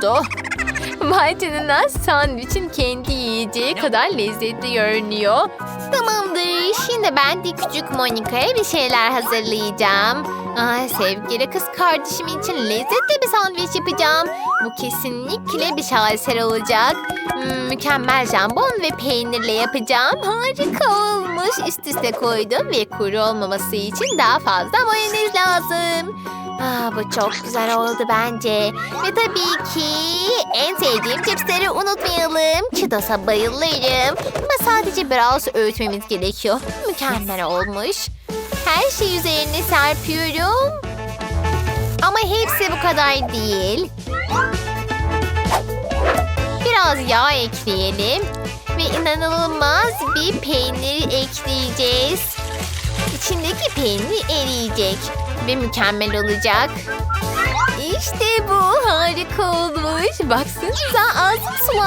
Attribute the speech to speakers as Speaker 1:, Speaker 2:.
Speaker 1: tuttu. Vay canına sandviçin kendi yiyeceği kadar lezzetli görünüyor. Tamamdır. Şimdi ben de küçük Monika'ya bir şeyler hazırlayacağım. Ay sevgili kız kardeşim için lezzetli bir sandviç yapacağım. Bu kesinlikle bir şaheser olacak. Hmm, mükemmel jambon ve peynirle yapacağım. Harika olmuş. Üst üste koydum ve kuru olmaması için daha fazla mayonez lazım. Aa, bu çok güzel oldu bence. Ve tabii ki en sevdiğim cipsleri unutmayalım. Çitos'a bayılırım. Ama sadece biraz öğütmemiz gerekiyor. Mükemmel olmuş. Her şey üzerine serpiyorum. Ama hepsi bu kadar değil. Biraz yağ ekleyelim. Ve inanılmaz bir peynir ekleyeceğiz. İçindeki peynir eriyecek. Ve mükemmel olacak. İşte bu harika olmuş. Baksanıza ağzım sulandı.